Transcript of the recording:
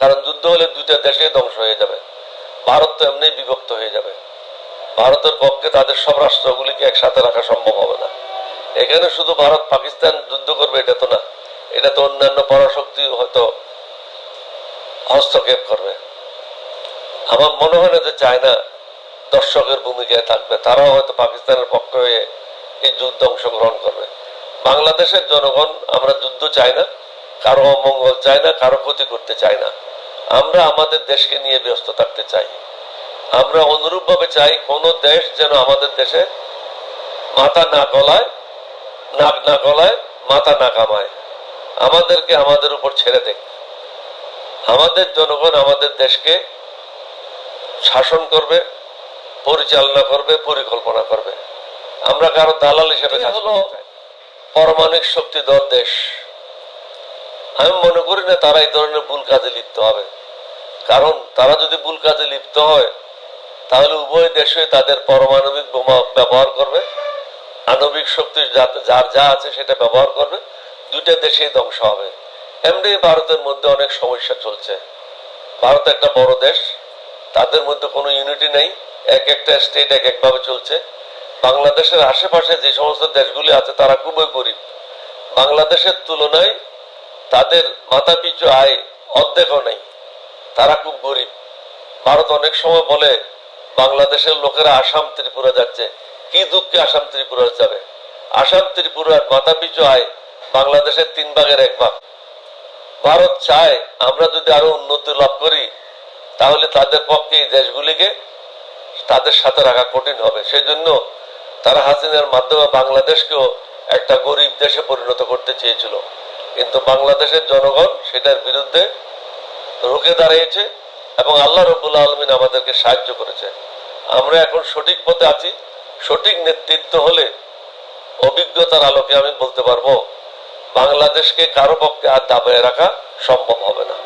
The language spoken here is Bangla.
কারণ যুদ্ধ হলে দুইটা দেশে ধ্বংস হয়ে যাবে। ভারত তো এমনি বিভক্ত হয়ে যাবে। ভারতের পক্ষে তাদের সব রাষ্ট্রগুলিকে একসাথে রাখা সম্ভব হবে না। এখানে শুধু ভারত পাকিস্তান যুদ্ধ করবে, এটা তো না। এটা তো অন্যান্য পরাশক্তি হয়তো হস্তক্ষেপ করবে। আমার মনে হয় না যে চায়না দর্শকের ভূমিকায় থাকবে। তারাও হয়তো পাকিস্তানের পক্ষ হয়ে এই যুদ্ধ অংশগ্রহণ করবে। বাংলাদেশের জনগণ, আমরা যুদ্ধ চাই না। কারও অমঙ্গল চাই না কারও ক্ষতি করতে চাই না। আমরা আমাদের দেশকে নিয়ে ব্যস্ত থাকতে চাই। আমরা অনুরূপভাবে চাই কোন দেশ যেন আমাদের দেশে মাথা না গলায় নাক না গলায় মাথা না কামায় আমাদেরকে আমাদের উপর ছেড়ে দেখ আমাদের জনগণ আমাদের দেশকে শাসন করবে পরিচালনা করবে পরিকল্পনা করবে। আমরা কারও দালাল হিসেবে হলো চাই পারমাণবিক শক্তিধর দেশ। আমি মনে করি না তারা এই ধরনের ভুল কাজে লিপ্ত হবে। কারণ তারা যদি ভুল কাজে লিপ্ত হয়, তাহলে উভয় দেশে তাদের পারমাণবিক বোমা ব্যবহার করবে। আণবিক শক্তি যার যা আছে সেটা ব্যবহার করবে। দুইটা দেশেই ধ্বংস হবে। এমনি ভারতের মধ্যে অনেক সমস্যা চলছে। ভারত একটা বড় দেশ, তাদের মধ্যে কোনো ইউনিটি নেই। এক একটা স্টেট এক একভাবে চলছে। বাংলাদেশের আশেপাশে যে সমস্ত দেশগুলি আছে, তারা খুবই গরিব। বাংলাদেশের তুলনায় তাদের মাথা পিছু আয় অর্ধেকও নেই। তারা খুব গরিব। ভারত অনেক সময় বলে, বাংলাদেশের লোকেরা আসাম ত্রিপুরা যাচ্ছে। কি দুঃখে আসাম ত্রিপুরা যাবে। আসাম ত্রিপুরার মাথা পিছু আয় বাংলাদেশের তিন ভাগের এক ভাগ। ভারত চায় আমরা যদি আরও উন্নতি লাভ করি, তাহলে তাদের পক্ষে এই দেশগুলিকে তাদের সাথে রাখা কঠিন হবে। সেই জন্য তারা হাসিনার মাধ্যমে বাংলাদেশকেও একটা গরিব দেশে পরিণত করতে চেয়েছিল। কিন্তু বাংলাদেশের জনগণ সেটার বিরুদ্ধে রুখে দাঁড়িয়েছে এবং আল্লাহ রবুল্লা আলমিন আমাদেরকে সাহায্য করেছে। আমরা এখন সঠিক পথে আছি, সঠিক নেতৃত্ব হলে অভিজ্ঞতার আলোকে আমি বলতে পারব, বাংলাদেশকে কারও পক্ষে আর দাবায় রাখা সম্ভব হবে না।